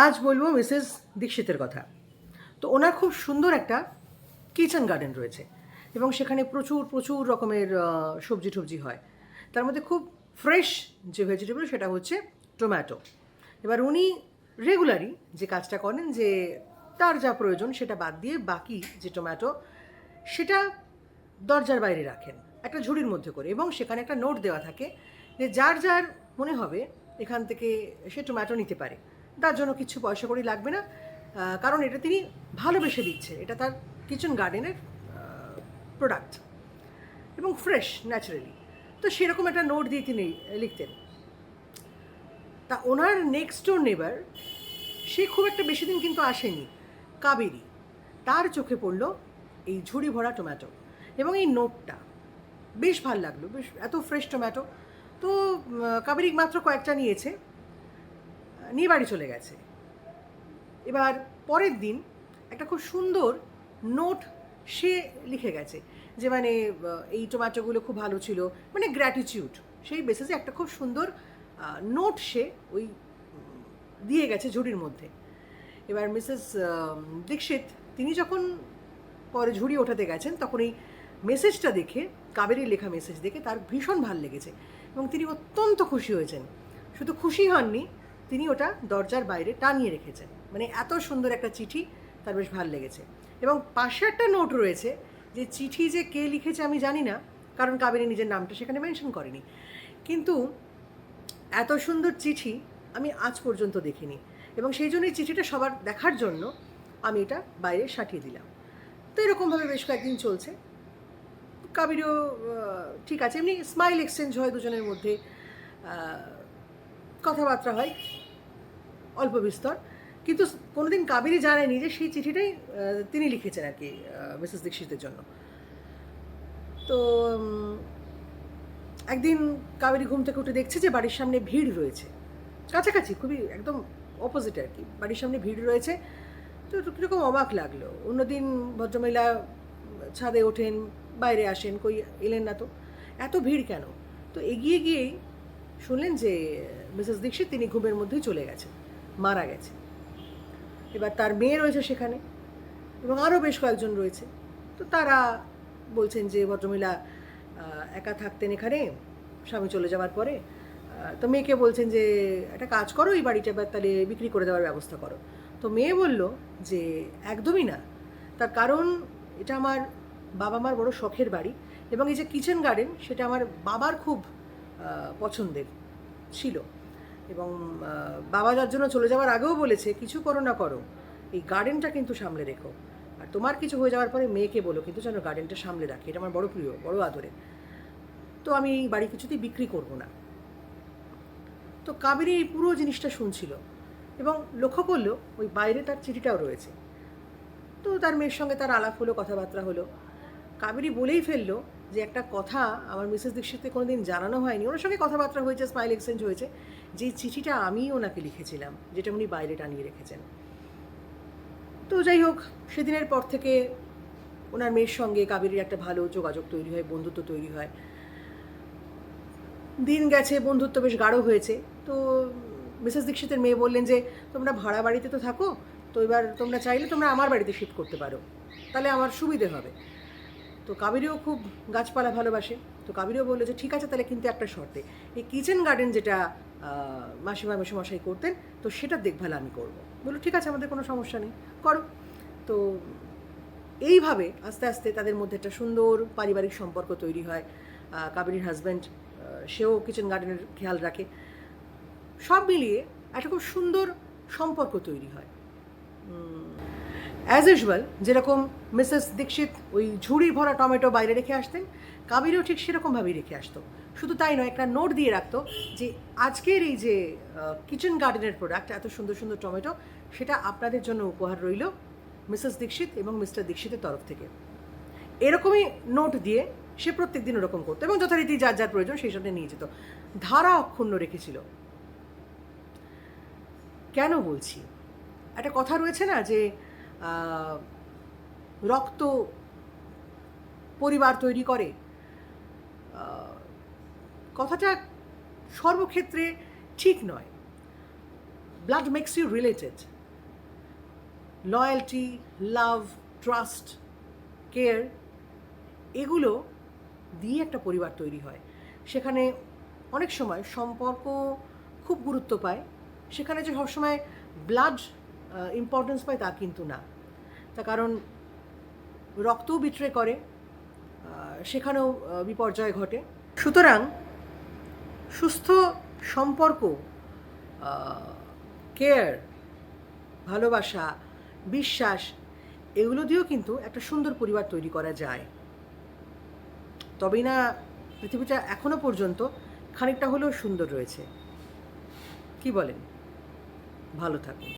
আজ বলব মিসেস দীক্ষিতের কথা। তো ওনার খুব সুন্দর একটা কিচেন গার্ডেন রয়েছে এবং সেখানে প্রচুর প্রচুর রকমের সবজি টবজি হয়। তার মধ্যে খুব ফ্রেশ যে ভেজিটেবল সেটা হচ্ছে টমেটো। এবার উনি রেগুলারই যে কাজটা করেন যে তার যা প্রয়োজন সেটা বাদ দিয়ে বাকি যে টমেটো সেটা দরজার বাইরে রাখেন, একটা ঝুড়ির মধ্যে করে এবং সেখানে একটা নোট দেওয়া থাকে যে যার যার মনে হবে এখান থেকে সে টোম্যাটো নিতে পারে। তার জন্য কিছু পয়সা করি লাগবে না। কারণ এটা তিনি ভালোবেসে দিচ্ছে এটা তার কিচেন গার্ডেনের প্রোডাক্ট এবং ফ্রেশ ন্যাচারালি তো সেরকম একটা নোট দিয়ে তিনি লিখতেন। তা ওনার নেক্সট ডোর নেবার সে খুব একটা বেশি দিন কিন্তু আসেনি, কাবেরি। তার চোখে পড়ল এই ঝুড়ি ভরা টমেটো এবং এই নোটটা বেশ ভালো লাগল, বেশ এত ফ্রেশ টমেটো তো কাবেরি মাত্র কয়েকটা নিয়েছে। নিয়ে বাড়ি চলে গেছে। এবার পরের দিন একটা খুব সুন্দর নোট সে লিখে গেছে যে মানে এই টমেটোগুলো খুব ভালো ছিল। মানে গ্র্যাটিটিউড সেই বেসিসে একটা খুব সুন্দর নোট সে ওই দিয়ে গেছে ঝুড়ির মধ্যে। এবার মিসেস দীক্ষিত, তিনি যখন পরে ঝুড়ি ওঠাতে গেছেন, তখন এই মেসেজটা দেখে, কাবেরীর লেখা মেসেজ দেখে তার ভীষণ ভালো লেগেছে এবং তিনি অত্যন্ত খুশি হয়েছেন। শুধু খুশি হননি তিনি ওটা দরজার বাইরে টানিয়ে রেখেছেন। মানে এত সুন্দর একটা চিঠি, তার বেশ ভালো লেগেছে। এবং পাশে একটা নোট রয়েছে যে চিঠি যে কে লিখেছে আমি জানি না, কারণ কাবেরী নিজের নামটা সেখানে মেনশন করেনি। কিন্তু এত সুন্দর চিঠি আমি আজ পর্যন্ত দেখিনি এবং সেই জন্য এই চিঠিটা সবার দেখার জন্য আমি এটা বাইরে সাটিয়ে দিলাম। তো এরকমভাবে বেশ কয়েকদিন চলছে। কাবিরও ঠিক আছে, এমনি স্মাইল এক্সচেঞ্জ হয় দুজনের মধ্যে কথাবার্তা হয়। অল্প বিস্তর। কিন্তু কোনোদিন কাবেরি জানেনি যে সেই চিঠিটাই তিনি লিখেছেন আর কি মিসেস দীক্ষিতের জন্য। তো একদিন কাবেরি ঘুম থেকে উঠে দেখছে যে বাড়ির সামনে ভিড় রয়েছে। কাছাকাছি, খুবই একদম অপোজিট আর কি। বাড়ির সামনে ভিড় রয়েছে। তো কীরকম অবাক লাগল। অন্যদিন ভদ্রমহিলা ছাদে ওঠেন, বাইরে আসেন, কই এলেন না তো। এত ভিড় কেন? তো এগিয়ে গিয়েই শুনলেন যে, মিসেস দীক্ষিত তিনি ঘুমের মধ্যেই চলে গেছেন। মারা গেছে। এবার তার মেয়ে রয়েছে সেখানে এবং আরও বেশ কয়েকজন রয়েছে। তো তারা বলছেন যে, ভদ্রমহিলা একা থাকতেন এখানে, স্বামী চলে যাওয়ার পরে। তো মেয়েকে বলছেন যে, একটা কাজ করো এই বাড়িটা, এবার তাহলে বিক্রি করে দেওয়ার ব্যবস্থা করো। তো মেয়ে বলল যে, একদমই না। তার কারণ, এটা আমার বাবা মার বড় শখের বাড়ি এবং এই যে কিচেন গার্ডেন সেটা আমার বাবার খুব পছন্দের, ছিল। এবং বাবা যার জন্য চলে যাওয়ার আগেও বলেছে, কিছু করো না করো। এই গার্ডেনটা কিন্তু সামলে রেখো। আর তোমার কিছু হয়ে যাওয়ার পরে মেয়েকে বলো, কিন্তু যেন গার্ডেনটা সামলে রাখে। এটা আমার বড় প্রিয়, বড় আদরে তো আমি এই বাড়ি কিছুতেই বিক্রি করব না। তো কাবেরী এই পুরো জিনিসটা শুনছিল এবং লক্ষ্য করল, ওই বাইরে তার চিঠিটাও রয়েছে। তো তার মেয়ের সঙ্গে তার আলাপ হলো, কথাবার্তা হলো। কাবেরী বলেই ফেলল যে একটা কথা আমার মিসেস দীক্ষিতকে কোনোদিন জানানো হয়নি, ওনার সঙ্গে কথাবার্তা হয়েছে, স্মাইল এক্সচেঞ্জ হয়েছে, যে চিঠিটা আমি ওনাকে লিখেছিলাম, যেটা উনি বাইরে টানিয়ে রেখেছেন। তো যাই হোক, সেদিনের পর থেকে ওনার মেয়ের সঙ্গে কাবেরীর একটা ভালো যোগাযোগ তৈরি হয়, বন্ধুত্ব তৈরি হয়। দিন গেছে, বন্ধুত্ব বেশ গাঢ় হয়েছে। তো মিসেস দীক্ষিতের মেয়ে বললেন যে, তোমরা ভাড়া বাড়িতে তো থাকো, তো এবার তোমরা চাইলে তোমরা আমার বাড়িতে শিফট করতে পারো। তাহলে আমার সুবিধে হবে। তো কাবেরিও খুব গাছপালা ভালোবাসে। তো কাবেরিও বলল যে, ঠিক আছে, তাহলে কিন্তু একটা শর্তে। এই কিচেন গার্ডেন যেটা মাসিমা, মেসমশাই করতেন, তো সেটার দেখভাল আমি করব। বলল, ঠিক আছে, আমাদের কোনো সমস্যা নেই, করো। তো এইভাবে আস্তে আস্তে তাদের মধ্যে একটা সুন্দর পারিবারিক সম্পর্ক তৈরি হয়। কাবেরীর হাজব্যান্ড সেও কিচেন গার্ডেনের খেয়াল রাখে। সব মিলিয়ে একটা খুব সুন্দর সম্পর্ক তৈরি হয়। অ্যাজ ইউজুয়াল যেরকম মিসেস দীক্ষিত ওই ঝুড়ি ভরা টমেটো বাইরে রেখে আসতেন, কাবিরও ঠিক সেরকমভাবেই রেখে আসতো। শুধু তাই নয়, একটা নোট দিয়ে রাখতো যে আজকের এই যে কিচেন গার্ডেনের প্রোডাক্ট এত সুন্দর সুন্দর টমেটো, সেটা আপনাদের জন্য উপহার রইল মিসেস দীক্ষিত এবং মিস্টার দীক্ষিতের তরফ থেকে। এরকমই নোট দিয়ে সে প্রত্যেক দিন ওরকম করতো এবং যথারীতি যার যার প্রয়োজন সেই সাথে নিয়ে যেত। ধারা অক্ষুণ্ণ রেখেছিল। কেন বলছি? একটা কথা রয়েছে না যে রক্ত পরিবার তৈরি করে। কথাটা সর্বক্ষেত্রে ঠিক নয়। Blood makes you related loyalty love trust care এগুলো দিয়ে একটা পরিবার তৈরি হয়। সেখানে অনেক সময় সম্পর্ক খুব গুরুত্ব পায়। সেখানে যে সবসময় ব্লাড ইম্পর্টেন্স পায় তা কিন্তু না। তার কারণ রক্তও বিট্রে করে সেখানেও বিপর্যয় ঘটে। সুতরাং সুস্থ সম্পর্ক কেয়ার ভালোবাসা, বিশ্বাস, এগুলো দিয়েও কিন্তু একটা সুন্দর পরিবার তৈরি করা যায়। তবেই না, পৃথিবীটা এখনও পর্যন্ত খানিকটা হলেও সুন্দর রয়েছে। কি বলেন? ভালো থাকুন।